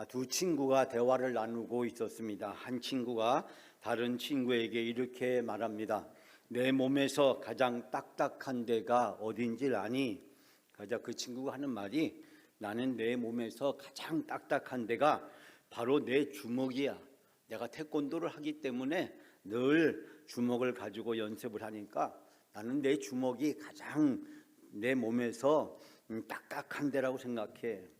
아, 두 친구가 대화를 나누고 있었습니다. 한 친구가 다른 친구에게 이렇게 말합니다. 내 몸에서 가장 딱딱한 데가 어딘지 아니? 가자 그 친구가 하는 말이 나는 내 몸에서 가장 딱딱한 데가 바로 내 주먹이야. 내가 태권도를 하기 때문에 늘 주먹을 가지고 연습을 하니까 나는 내 주먹이 가장 내 몸에서 음, 딱딱한 데라고 생각해.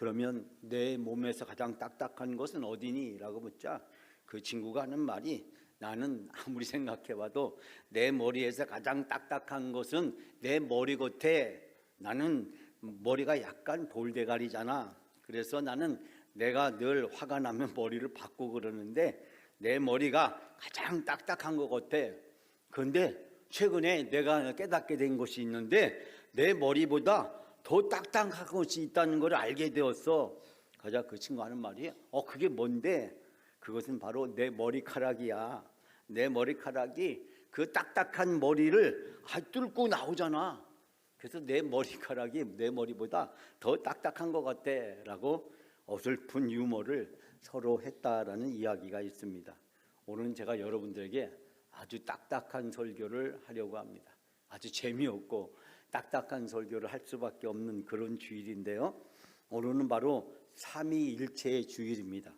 그러면 내 몸에서 가장 딱딱한 것은 어디니? 라고 묻자 그 친구가 하는 말이 나는 아무리 생각해봐도 내 머리에서 가장 딱딱한 것은 내 머리 겉에 나는 머리가 약간 돌대가리잖아. 그래서 나는 내가 늘 화가 나면 머리를 바꾸고 그러는데 내 머리가 가장 딱딱한 것 같아. 그런데 최근에 내가 깨닫게 된 것이 있는데 내 머리보다 더 딱딱한 것이 있다는 걸 알게 되었어. 가자 그 친구 하는 말이 어 그게 뭔데? 그것은 바로 내 머리카락이야. 내 머리카락이 그 딱딱한 머리를 아, 뚫고 나오잖아. 그래서 내 머리카락이 내 머리보다 더 딱딱한 것 같대라고 어설픈 유머를 서로 했다라는 이야기가 있습니다. 오늘은 제가 여러분들에게 아주 딱딱한 설교를 하려고 합니다. 아주 재미없고 딱딱한 설교를 할 수밖에 없는 그런 주일인데요. 오늘은 바로 삼위일체의 주일입니다.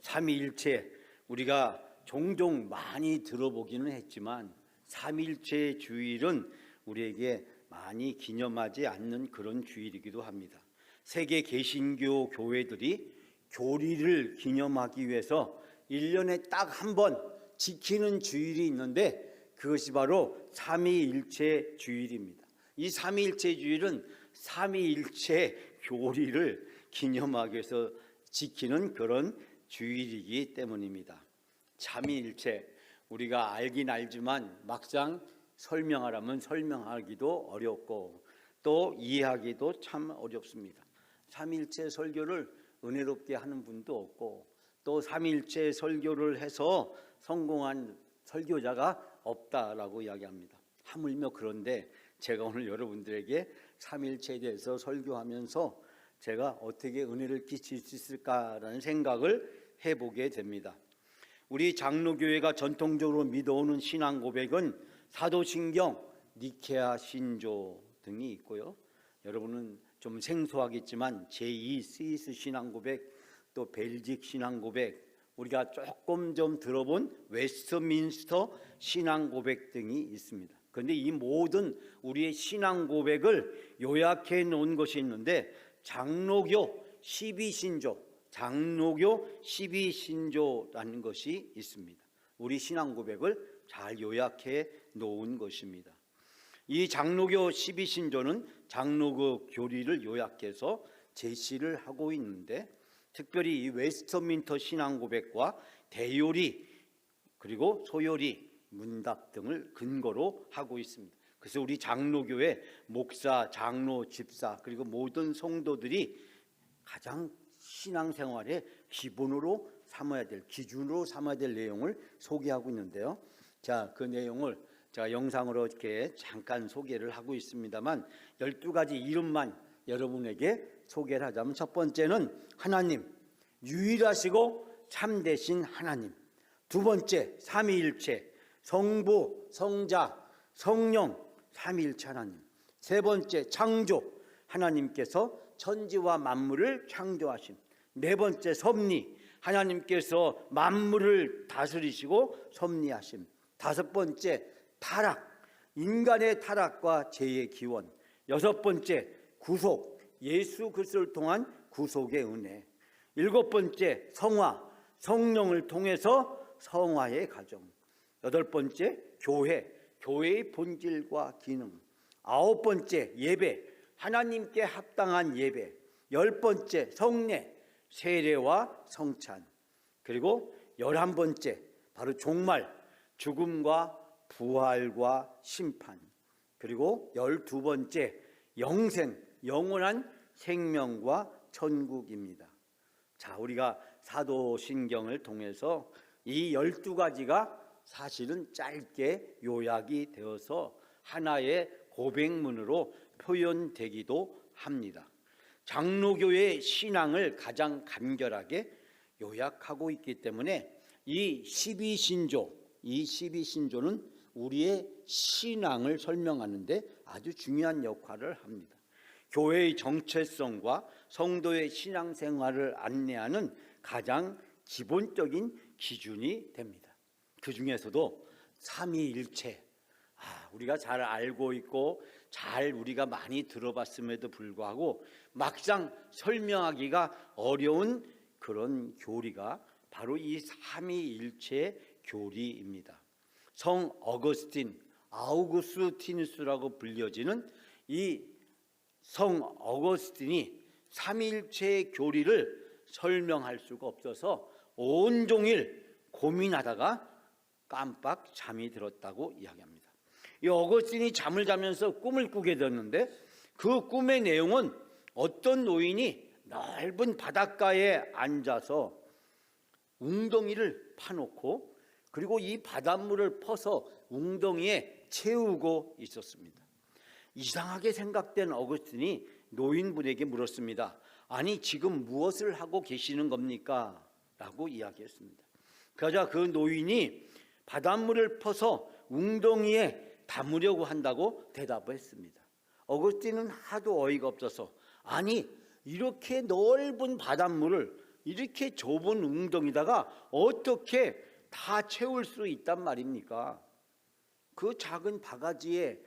삼위일체 우리가 종종 많이 들어보기는 했지만 삼일체 주일은 우리에게 많이 기념하지 않는 그런 주일이기도 합니다. 세계 개신교 교회들이 교리를 기념하기 위해서 1년에 딱 한 번 지키는 주일이 있는데 그것이 바로 삼위일체 주일입니다. 이 삼위일체 주일은 삼위일체 교리를 기념하기 위해서 지키는 그런 주일이기 때문입니다. 삼위일체 우리가 알긴 알지만 막상 설명하라면 설명하기도 어렵고 또 이해하기도 참 어렵습니다. 삼일체 설교를 은혜롭게 하는 분도 없고 또 삼일체 설교를 해서 성공한 설교자가 없다라고 이야기합니다. 하물며 그런데 제가 오늘 여러분들에게 삼일체에 대해서 설교하면서 제가 어떻게 은혜를 끼칠 수 있을까라는 생각을 해보게 됩니다. 우리 장로교회가 전통적으로 믿어오는 신앙 고백은 사도신경, 니케아 신조 등이 있고요. 여러분은 좀 생소하겠지만 제2 스위스 신앙 고백, 또 벨직 신앙 고백, 우리가 조금 좀 들어본 웨스트민스터 신앙 고백 등이 있습니다. 그런데 이 모든 우리의 신앙 고백을 요약해 놓은 것이 있는데 장로교 12신조, 장로교 12신조라는 것이 있습니다. 우리 신앙 고백을 잘 요약해 놓은 것입니다. 이 장로교 12신조는 장로교 교리를 요약해서 제시를 하고 있는데 특별히 이 웨스터민터 신앙 고백과 대요리 그리고 소요리 문답 등을 근거로 하고 있습니다. 그래서 우리 장로교회 목사, 장로, 집사 그리고 모든 성도들이 가장 신앙생활의 기본으로 삼아야 될 기준으로 삼아야 될 내용을 소개하고 있는데요. 자, 그 내용을 제가 영상으로 이렇게 잠깐 소개를 하고 있습니다만 12가지 이름만 여러분에게 소개를 하자면 첫 번째는 하나님, 유일하시고 참되신 하나님. 두 번째, 삼위일체, 성부, 성자, 성령, 삼위일체 하나님. 세 번째, 창조, 하나님께서 천지와 만물을 창조하심. 네 번째, 섭리, 하나님께서 만물을 다스리시고 섭리하심. 다섯 번째, 타락, 인간의 타락과 죄의 기원. 여섯 번째, 구속, 예수 그리스도를 통한 구속의 은혜. 일곱 번째, 성화, 성령을 통해서 성화의 가정. 여덟 번째, 교회, 교회의 본질과 기능. 아홉 번째, 예배, 하나님께 합당한 예배. 열 번째, 성례, 세례와 성찬. 그리고 열한 번째, 바로 종말, 죽음과 부활과 심판. 그리고 열두 번째, 영생, 영원한 생명과 천국입니다. 자, 우리가 사도신경을 통해서 이 열두 가지가 사실은 짧게 요약이 되어서 하나의 고백문으로 표현되기도 합니다. 장로교의 신앙을 가장 간결하게 요약하고 있기 때문에 이 12신조, 이 12신조는 우리의 신앙을 설명하는데 아주 중요한 역할을 합니다. 교회의 정체성과 성도의 신앙생활을 안내하는 가장 기본적인 기준이 됩니다. 그 중에서도 삼위일체, 아, 우리가 잘 알고 있고 잘 우리가 많이 들어봤음에도 불구하고 막상 설명하기가 어려운 그런 교리가 바로 이 삼위일체 교리입니다. 성 어거스틴, 아우구스티누스라고 불려지는 이 성 어거스틴이 삼일체 교리를 설명할 수가 없어서 온종일 고민하다가 깜빡 잠이 들었다고 이야기합니다. 이 어거스틴이 잠을 자면서 꿈을 꾸게 되었는데 그 꿈의 내용은 어떤 노인이 넓은 바닷가에 앉아서 웅덩이를 파놓고 그리고 이 바닷물을 퍼서 웅덩이에 채우고 있었습니다. 이상하게 생각된 어거스틴이 노인분에게 물었습니다. 아니 지금 무엇을 하고 계시는 겁니까? 라고 이야기했습니다. 그러자 그 노인이 바닷물을 퍼서 웅덩이에 담으려고 한다고 대답했습니다. 어거스틴은 하도 어이가 없어서 아니 이렇게 넓은 바닷물을 이렇게 좁은 웅덩이다가 어떻게 다 채울 수 있단 말입니까? 그 작은 바가지에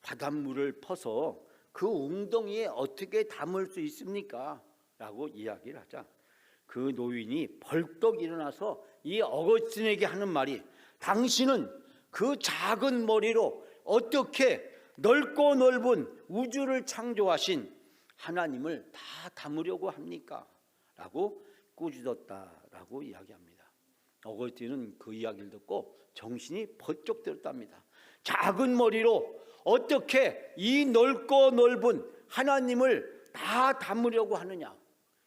바닷물을 퍼서 그 웅덩이에 어떻게 담을 수 있습니까? 라고 이야기를 하자 그 노인이 벌떡 일어나서 이 어거스틴에게 하는 말이 당신은 그 작은 머리로 어떻게 넓고 넓은 우주를 창조하신 하나님을 다 담으려고 합니까? 라고 꾸짖었다라고 이야기합니다. 어거스틴은 그 이야기를 듣고 정신이 번쩍 들었답니다. 작은 머리로 어떻게 이 넓고 넓은 하나님을 다 담으려고 하느냐?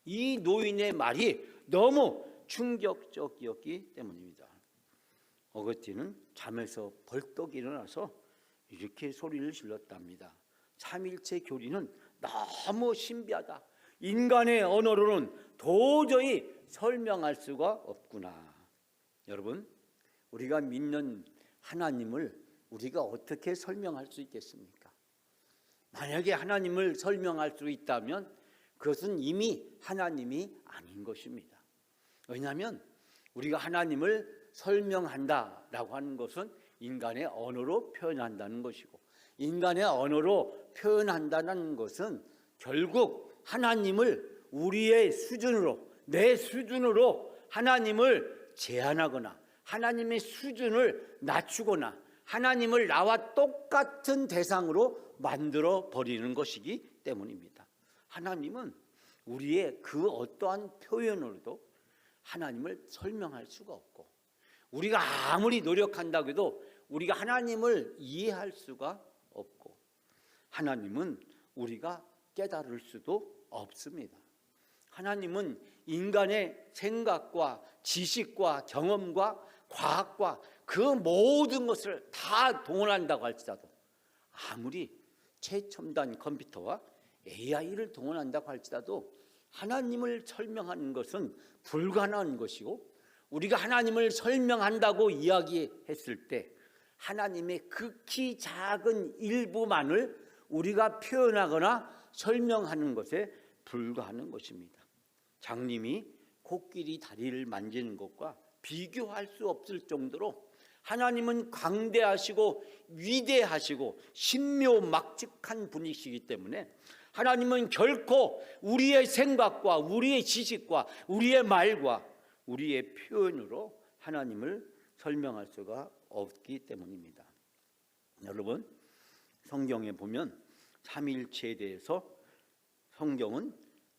이 노인의 말이 너무 충격적이었기 때문입니다. 어거스틴은 잠에서 벌떡 일어나서 이렇게 소리를 질렀답니다. 삼일체 교리는 너무 신비하다. 인간의 언어로는 도저히 설명할 수가 없구나. 여러분, 우리가 믿는 하나님을 우리가 어떻게 설명할 수 있겠습니까? 만약에 하나님을 설명할 수 있다면 그것은 이미 하나님이 아닌 것입니다. 왜냐하면 우리가 하나님을 설명한다라고 하는 것은 인간의 언어로 표현한다는 것이고 인간의 언어로 표현한다는 것은 결국 하나님을 우리의 수준으로 내 수준으로 하나님을 제한하거나 하나님의 수준을 낮추거나 하나님을 나와 똑같은 대상으로 만들어 버리는 것이기 때문입니다. 하나님은 우리의 그 어떠한 표현으로도 하나님을 설명할 수가 없고 우리가 아무리 노력한다고 해도 우리가 하나님을 이해할 수가 없고 하나님은 우리가 깨달을 수도 없습니다. 하나님은 인간의 생각과 지식과 경험과 과학과 그 모든 것을 다 동원한다고 할지라도 아무리 최첨단 컴퓨터와 AI를 동원한다고 할지라도 하나님을 설명하는 것은 불가능한 것이고 우리가 하나님을 설명한다고 이야기했을 때 하나님의 극히 작은 일부만을 우리가 표현하거나 설명하는 것에 불과하는 것입니다. 장님이 코끼리 다리를 만지는 것과 비교할 수 없을 정도로 하나님은 광대하시고 위대하시고 신묘막측한 분이시기 때문에 하나님은 결코 우리의 생각과 우리의 지식과 우리의 말과 우리의 표현으로 하나님을 설명할 수가 없기 때문입니다. 여러분 성경에 보면 삼일체에 대해서 성경은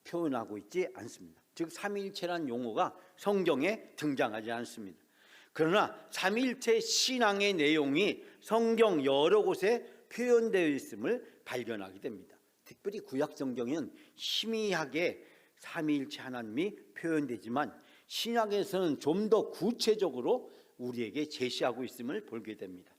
표현하고 있지 않습니다. 즉 삼일체란 용어가 성경에 등장하지 않습니다. 그러나 삼일체 신앙의 내용이 성경 여러 곳에 표현되어 있음을 발견하게 됩니다. 특별히 구약 성경은 희미하게 삼위일체 하나님이 표현되지만 신약에서는 좀 더 구체적으로 우리에게 제시하고 있음을 보게 됩니다.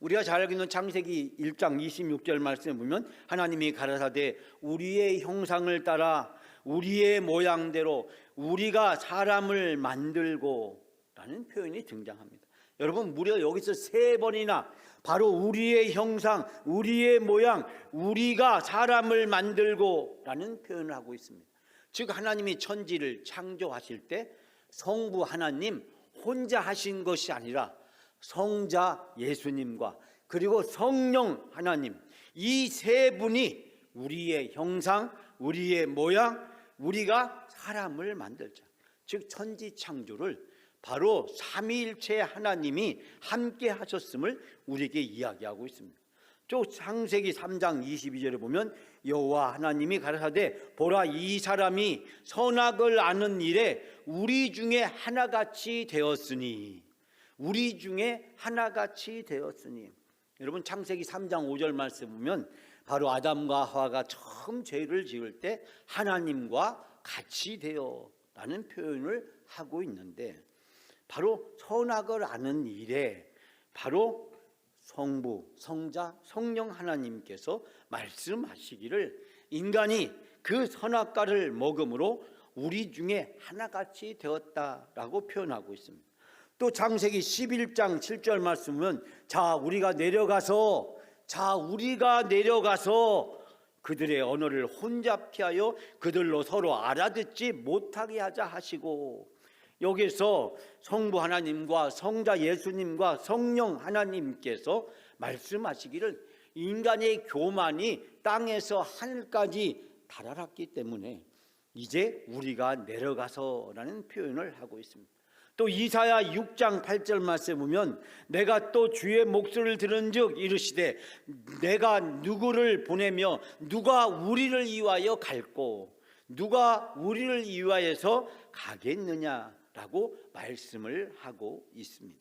우리가 잘 알고 있는 창세기 1장 26절 말씀에 보면 하나님이 가라사대 우리의 형상을 따라 우리의 모양대로 우리가 사람을 만들고 라는 표현이 등장합니다. 여러분 무려 여기서 세 번이나 바로 우리의 형상, 우리의 모양, 우리가 사람을 만들고 라는 표현을 하고 있습니다. 즉 하나님이 천지를 창조하실 때 성부 하나님 혼자 하신 것이 아니라 성자 예수님과 그리고 성령 하나님 이 세 분이 우리의 형상, 우리의 모양, 우리가 사람을 만들자. 즉 천지 창조를 바로 삼위일체 하나님이 함께 하셨음을 우리에게 이야기하고 있습니다. 또 창세기 3장 22절에 보면 여호와 하나님이 가라사대 보라 이 사람이 선악을 아는 일에 우리 중에 하나같이 되었으니 우리 중에 하나같이 되었으니. 여러분 창세기 3장 5절 말씀 보면 바로 아담과 하와가 처음 죄를 지을 때 하나님과 같이 되어라는 표현을 하고 있는데 바로 선악을 아는 일에 바로 성부, 성자, 성령 하나님께서 말씀하시기를 인간이 그 선악과를 먹음으로 우리 중에 하나같이 되었다라고 표현하고 있습니다. 또 창세기 11장 7절 말씀은 자 우리가 내려가서 자 우리가 내려가서 그들의 언어를 혼잡케 하여 그들로 서로 알아듣지 못하게 하자 하시고 여기서 성부 하나님과 성자 예수님과 성령 하나님께서 말씀하시기를 인간의 교만이 땅에서 하늘까지 달아났기 때문에 이제 우리가 내려가서라는 표현을 하고 있습니다. 또 이사야 6장 8절 말씀 보면 내가 또 주의 목소리를 들은즉 이르시되 내가 누구를 보내며 누가 우리를 이유하여 갈고 누가 우리를 이유하여서 가겠느냐 라고 말씀을 하고 있습니다.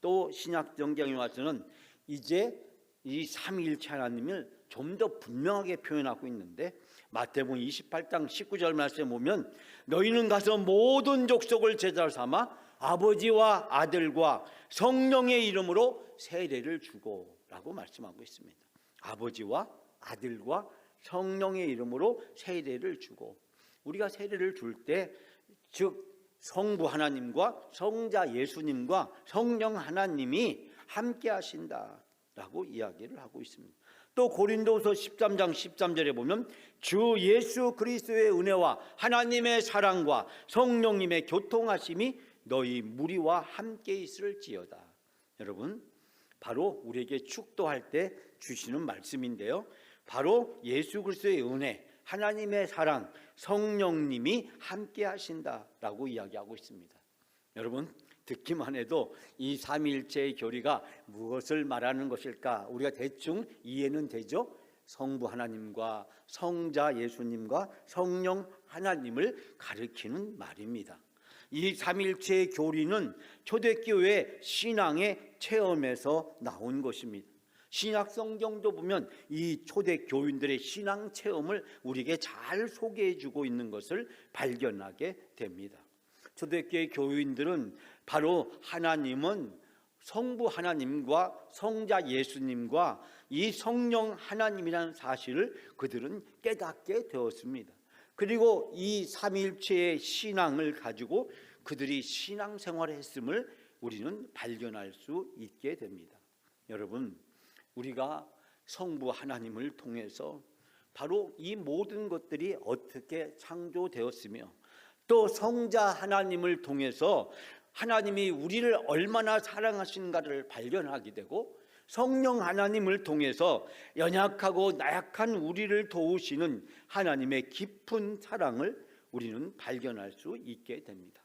또 신약 성경에 와서는 이제 이 삼위일체 하나님을 좀 더 분명하게 표현하고 있는데 마태복음 28장 19절 말씀에 보면 너희는 가서 모든 족속을 제자로 삼아 아버지와 아들과 성령의 이름으로 세례를 주고라고 말씀하고 있습니다. 아버지와 아들과 성령의 이름으로 세례를 주고 우리가 세례를 줄 때 즉 성부 하나님과 성자 예수님과 성령 하나님이 함께 하신다라고 이야기를 하고 있습니다. 또 고린도서 13장 13절에 보면 주 예수 그리스도의 은혜와 하나님의 사랑과 성령님의 교통하심이 너희 무리와 함께 있을지어다. 여러분 바로 우리에게 축도할 때 주시는 말씀인데요. 바로 예수 그리스도의 은혜, 하나님의 사랑, 성령님이 함께 하신다라고 이야기하고 있습니다. 여러분 듣기만 해도 이 삼일체의 교리가 무엇을 말하는 것일까 우리가 대충 이해는 되죠. 성부 하나님과 성자 예수님과 성령 하나님을 가리키는 말입니다. 이 삼일체의 교리는 초대교회 신앙의 체험에서 나온 것입니다. 신약 성경도 보면 이 초대 교인들의 신앙 체험을 우리에게 잘 소개해 주고 있는 것을 발견하게 됩니다. 초대교회 교인들은 바로 하나님은 성부 하나님과 성자 예수님과 이 성령 하나님이라는 사실을 그들은 깨닫게 되었습니다. 그리고 이 삼일체의 신앙을 가지고 그들이 신앙 생활을 했음을 우리는 발견할 수 있게 됩니다. 여러분, 우리가 성부 하나님을 통해서 바로 이 모든 것들이 어떻게 창조되었으며 또 성자 하나님을 통해서 하나님이 우리를 얼마나 사랑하신가를 발견하게 되고 성령 하나님을 통해서 연약하고 나약한 우리를 도우시는 하나님의 깊은 사랑을 우리는 발견할 수 있게 됩니다.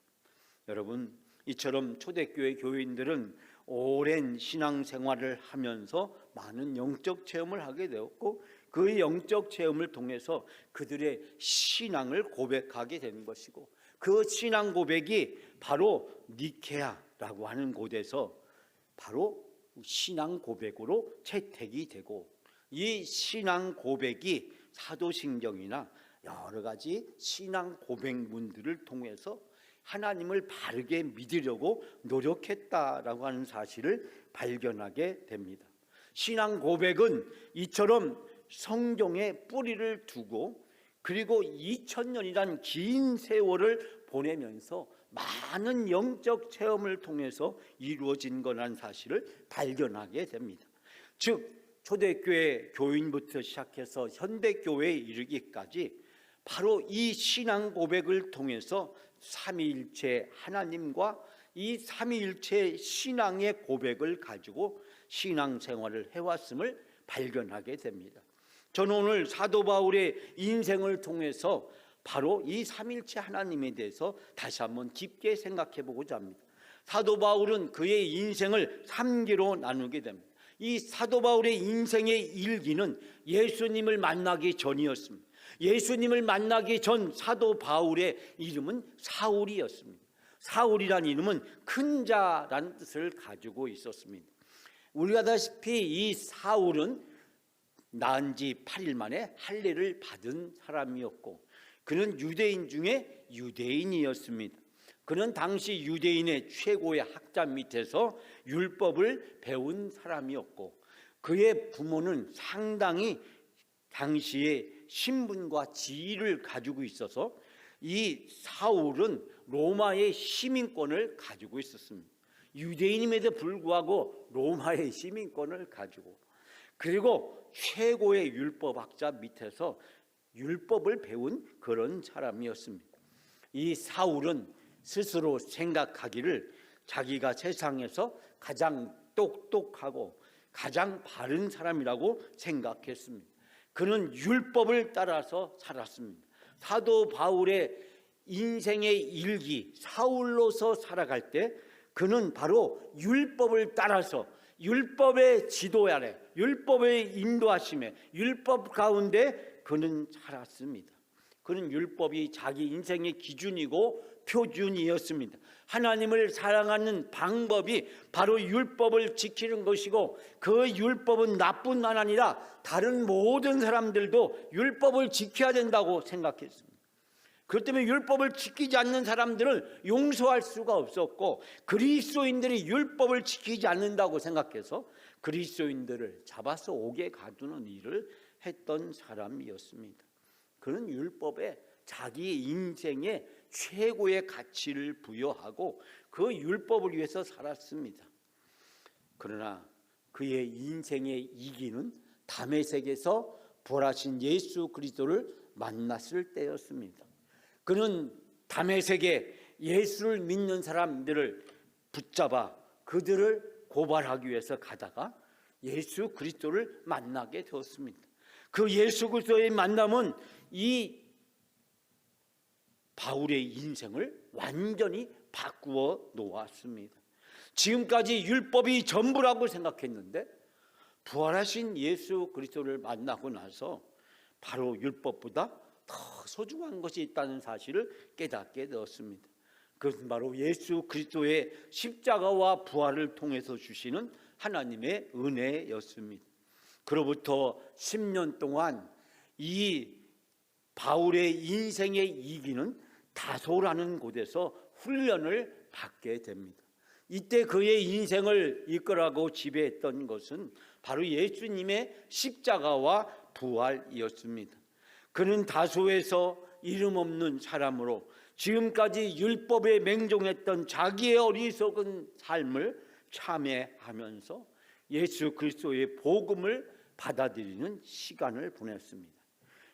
여러분, 이처럼 초대교회 교인들은 오랜 신앙 생활을 하면서 많은 영적 체험을 하게 되었고 그 영적 체험을 통해서 그들의 신앙을 고백하게 된 것이고 그 신앙 고백이 바로 니케아라고 하는 곳에서 바로 신앙 고백으로 채택이 되고 이 신앙 고백이 사도신경이나 여러 가지 신앙 고백문들을 통해서 하나님을 바르게 믿으려고 노력했다라고 하는 사실을 발견하게 됩니다. 신앙 고백은 이처럼 성경에 뿌리를 두고 그리고 2000년이란 긴 세월을 보내면서 많은 영적 체험을 통해서 이루어진 거라는 사실을 발견하게 됩니다. 즉 초대교회 교인부터 시작해서 현대교회에 이르기까지 바로 이 신앙 고백을 통해서 삼위일체 하나님과 이 삼위일체 신앙의 고백을 가지고 신앙 생활을 해왔음을 발견하게 됩니다. 저는 오늘 사도 바울의 인생을 통해서 바로 이 삼일체 하나님에 대해서 다시 한번 깊게 생각해 보고자 합니다. 사도 바울은 그의 인생을 3기로 나누게 됩니다. 이 사도 바울의 인생의 일기는 예수님을 만나기 전이었습니다. 예수님을 만나기 전 사도 바울의 이름은 사울이었습니다. 사울이란 이름은 큰 자라는 뜻을 가지고 있었습니다. 우리가 다시피 이 사울은 낳은 지 8일 만에 할례를 받은 사람이었고 그는 유대인 중에 유대인이었습니다. 그는 당시 유대인의 최고의 학자 밑에서 율법을 배운 사람이었고 그의 부모는 상당히 당시에 신분과 지위를 가지고 있어서 이 사울은 로마의 시민권을 가지고 있었습니다. 유대인임에도 불구하고 로마의 시민권을 가지고 그리고 최고의 율법학자 밑에서 율법을 배운 그런 사람이었습니다. 이 사울은 스스로 생각하기를 자기가 세상에서 가장 똑똑하고 가장 바른 사람이라고 생각했습니다. 그는 율법을 따라서 살았습니다. 사도 바울의 인생의 일기 사울로서 살아갈 때 그는 바로 율법을 따라서 율법의 지도 아래 율법의 인도하심에 율법 가운데 그는 살았습니다. 그는 율법이 자기 인생의 기준이고 표준이었습니다. 하나님을 사랑하는 방법이 바로 율법을 지키는 것이고 그 율법은 나뿐만 아니라 다른 모든 사람들도 율법을 지켜야 된다고 생각했습니다. 그렇기 때문에 율법을 지키지 않는 사람들을 용서할 수가 없었고 그리스도인들이 율법을 지키지 않는다고 생각해서 그리스도인들을 잡아서 옥에 가두는 일을 했던 사람이었습니다. 그는 율법에 자기 인생의 최고의 가치를 부여하고 그 율법을 위해서 살았습니다. 그러나 그의 인생의 이기는 담에색에서 부활하신 예수 그리스도를 만났을 때였습니다. 그는 담에색에 예수를 믿는 사람들을 붙잡아 그들을 고발하기 위해서 가다가 예수 그리스도를 만나게 되었습니다. 그 예수 그리스도의 만남은 이 바울의 인생을 완전히 바꾸어 놓았습니다. 지금까지 율법이 전부라고 생각했는데 부활하신 예수 그리스도를 만나고 나서 바로 율법보다 더 소중한 것이 있다는 사실을 깨닫게 되었습니다. 그것은 바로 예수 그리스도의 십자가와 부활을 통해서 주시는 하나님의 은혜였습니다. 그로부터 10년 동안 이 바울의 인생의 이기는 다소라는 곳에서 훈련을 받게 됩니다. 이때 그의 인생을 이끌어가고 지배했던 것은 바로 예수님의 십자가와 부활이었습니다. 그는 다소에서 이름 없는 사람으로 지금까지 율법에 맹종했던 자기의 어리석은 삶을 참회하면서 예수 그리스도의 복음을 받아들이는 시간을 보냈습니다.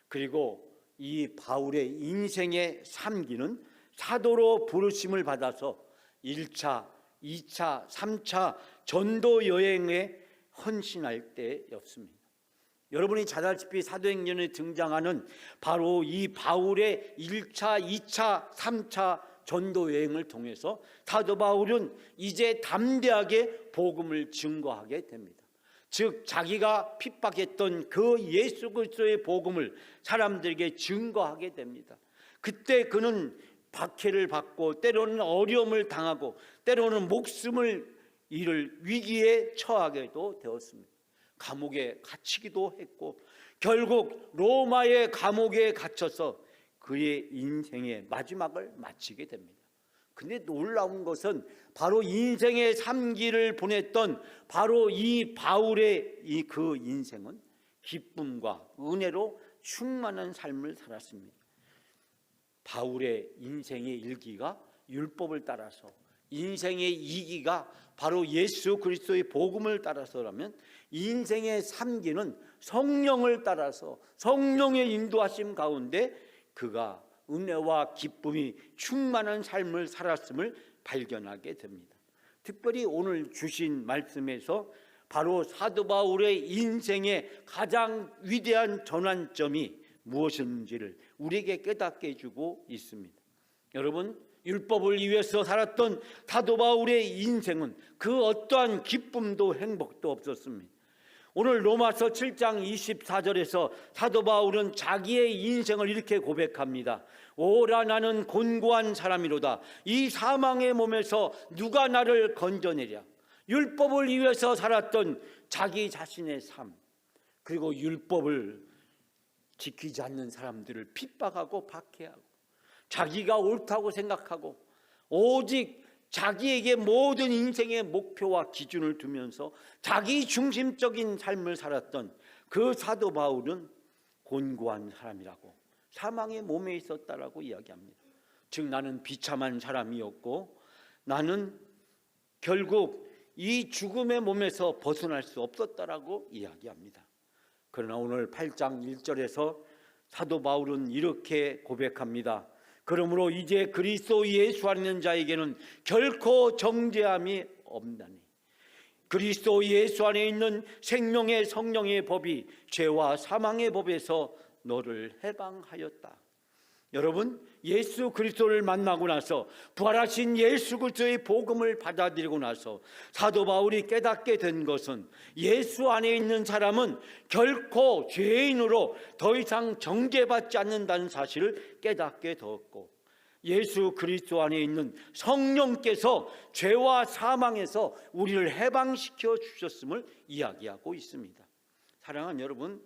그리고 이 바울의 인생의 삼기는 사도로 부르심을 받아서 1차, 2차, 3차 전도 여행에 헌신할 때였습니다. 여러분이 잘 알다시피 사도행전에 등장하는 바로 이 바울의 1차, 2차, 3차 전도 여행을 통해서 사도 바울은 이제 담대하게 복음을 증거하게 됩니다. 즉 자기가 핍박했던 그 예수 그리스도의 복음을 사람들에게 증거하게 됩니다. 그때 그는 박해를 받고 때로는 어려움을 당하고 때로는 목숨을 잃을 위기에 처하게도 되었습니다. 감옥에 갇히기도 했고 결국 로마의 감옥에 갇혀서 그의 인생의 마지막을 마치게 됩니다. 근데 놀라운 것은 바로 인생의 삼기를 보냈던 바로 이 바울의 이 그 인생은 기쁨과 은혜로 충만한 삶을 살았습니다. 바울의 인생의 일기가 율법을 따라서 인생의 이기가 바로 예수 그리스도의 복음을 따라서라면 인생의 삼기는 성령을 따라서 성령의 인도하심 가운데 그가 은혜와 기쁨이 충만한 삶을 살았음을 발견하게 됩니다. 특별히 오늘 주신 말씀에서 바로 사도 바울의 인생의 가장 위대한 전환점이 무엇인지를 우리에게 깨닫게 해주고 있습니다. 여러분 율법을 위해서 살았던 사도 바울의 인생은 그 어떠한 기쁨도 행복도 없었습니다. 오늘 로마서 7장 24절에서 사도 바울은 자기의 인생을 이렇게 고백합니다. 오라 나는 곤고한 사람이로다. 이 사망의 몸에서 누가 나를 건져내랴. 율법을 위해서 살았던 자기 자신의 삶 그리고 율법을 지키지 않는 사람들을 핍박하고 박해하고 자기가 옳다고 생각하고 오직 자기에게 모든 인생의 목표와 기준을 두면서 자기 중심적인 삶을 살았던 그 사도 바울은 곤고한 사람이라고 사망의 몸에 있었다라고 이야기합니다. 즉 나는 비참한 사람이었고 나는 결국 이 죽음의 몸에서 벗어날 수 없었다라고 이야기합니다. 그러나 오늘 8장 1절에서 사도 바울은 이렇게 고백합니다. 그러므로 이제 그리스도 예수 있는 자에게는 결코 정죄함이 없나니 그리스도 예수 안에 있는 생명의 성령의 법이 죄와 사망의 법에서 너를 해방하였다. 여러분 예수 그리스도를 만나고 나서 부활하신 예수 그리스도의 복음을 받아들이고 나서 사도 바울이 깨닫게 된 것은 예수 안에 있는 사람은 결코 죄인으로 더 이상 정죄받지 않는다는 사실을 깨닫게 되었고 예수 그리스도 안에 있는 성령께서 죄와 사망에서 우리를 해방시켜 주셨음을 이야기하고 있습니다. 사랑하는 여러분,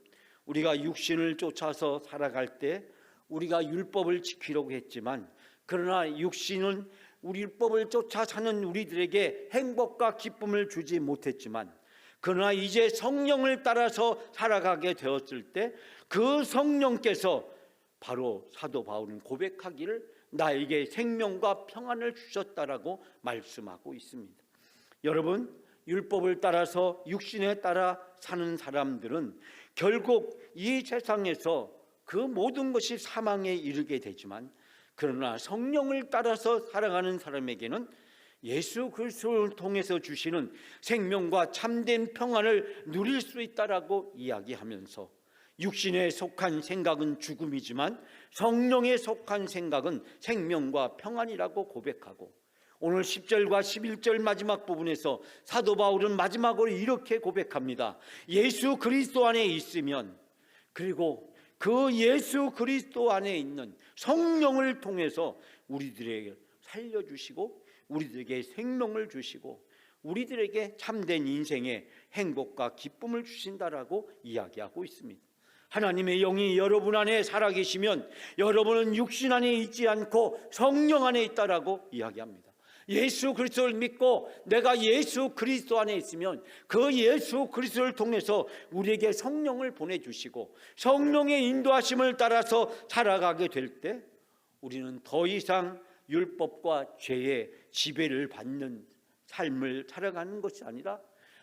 우리가 육신을 쫓아서 살아갈 때 우리가 율법을 지키려고 했지만 그러나 육신은 우리 율법을 쫓아 사는 우리들에게 행복과 기쁨을 주지 못했지만 그러나 이제 성령을 따라서 살아가게 되었을 때 그 성령께서 바로 사도 바울은 고백하기를 나에게 생명과 평안을 주셨다라고 말씀하고 있습니다. 여러분 율법을 따라서 육신에 따라 사는 사람들은 결국 이 세상에서 그 모든 것이 사망에 이르게 되지만 그러나 성령을 따라서 살아가는 사람에게는 예수 그리스도를 통해서 주시는 생명과 참된 평안을 누릴 수 있다라고 이야기하면서 육신에 속한 생각은 죽음이지만 성령에 속한 생각은 생명과 평안이라고 고백하고 오늘 10절과 11절 마지막 부분에서 사도 바울은 마지막으로 이렇게 고백합니다. 예수 그리스도 안에 있으면 그리고 그 예수 그리스도 안에 있는 성령을 통해서 우리들에게 살려주시고 우리들에게 생명을 주시고 우리들에게 참된 인생의 행복과 기쁨을 주신다라고 이야기하고 있습니다. 하나님의 영이 여러분 안에 살아계시면 여러분은 육신 안에 있지 않고 성령 안에 있다라고 이야기합니다. 예수 그리스도를 믿고 내가 예수 그리스도 안에 있으면 그 예수 그리스도를 통해서 우리에게 성령을 보내 주시고 성령의 인도하심을 따라서 살아가게 될 때 우리는 더 이상 율법과 죄의 지배를 받는 삶을 살아가는 것이 아니라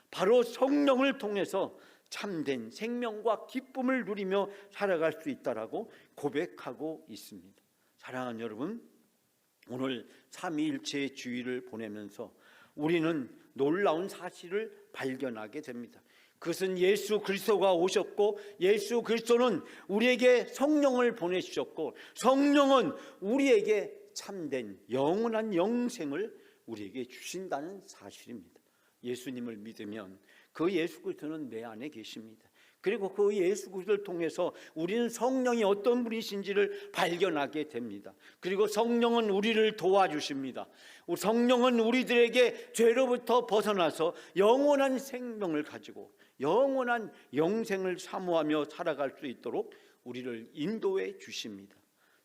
바로 성령을 통해서 참된 생명과 기쁨을 누리며 살아갈 수 있다라고 고백하고 있습니다. 사랑하는 여러분, 오늘 삼위일체의 주의를 보내면서 우리는 놀라운 사실을 발견하게 됩니다. 그것은 예수 그리스도가 오셨고 예수 그리스도는 우리에게 성령을 보내주셨고 성령은 우리에게 참된 영원한 영생을 우리에게 주신다는 사실입니다. 예수님을 믿으면 그 예수 그리스도는 내 안에 계십니다. 그리고 그 예수 그리스도를 통해서 우리는 성령이 어떤 분이신지를 발견하게 됩니다. 그리고 성령은 우리를 도와주십니다. 성령은 우리들에게 죄로부터 벗어나서 영원한 생명을 가지고 영원한 영생을 사모하며 살아갈 수 있도록 우리를 인도해 주십니다.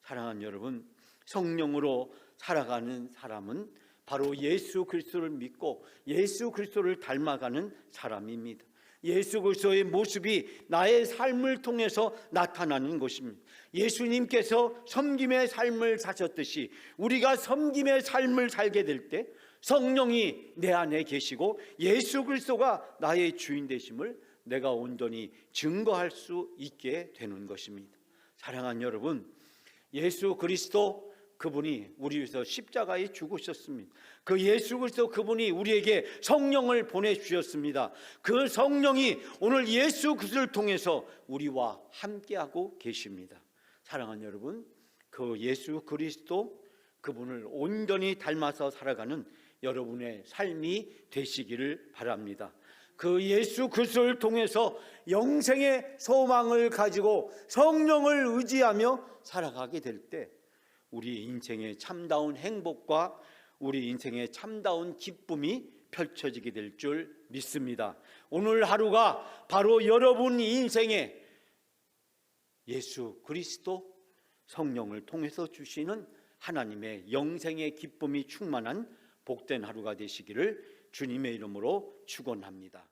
사랑하는 여러분, 성령으로 살아가는 사람은 바로 예수 그리스도를 믿고 예수 그리스도를 닮아가는 사람입니다. 예수 그리스도의 모습이 나의 삶을 통해서 나타나는 것입니다. 예수님께서 섬김의 삶을 사셨듯이 우리가 섬김의 삶을 살게 될 때 성령이 내 안에 계시고 예수 그리스도가 나의 주인 되심을 내가 온전히 증거할 수 있게 되는 것입니다. 사랑하는 여러분, 예수 그리스도 그분이 우리 위해서 십자가에 죽으셨습니다. 그 예수 그리스도 그분이 우리에게 성령을 보내 주셨습니다. 그 성령이 오늘 예수 그리스도를 통해서 우리와 함께하고 계십니다. 사랑하는 여러분, 그 예수 그리스도 그분을 온전히 닮아서 살아가는 여러분의 삶이 되시기를 바랍니다. 그 예수 그리스도를 통해서 영생의 소망을 가지고 성령을 의지하며 살아가게 될 때 우리 인생의 참다운 행복과 우리 인생의 참다운 기쁨이 펼쳐지게 될 줄 믿습니다. 오늘 하루가 바로 여러분 인생에 예수 그리스도 성령을 통해서 주시는 하나님의 영생의 기쁨이 충만한 복된 하루가 되시기를 주님의 이름으로 축원합니다.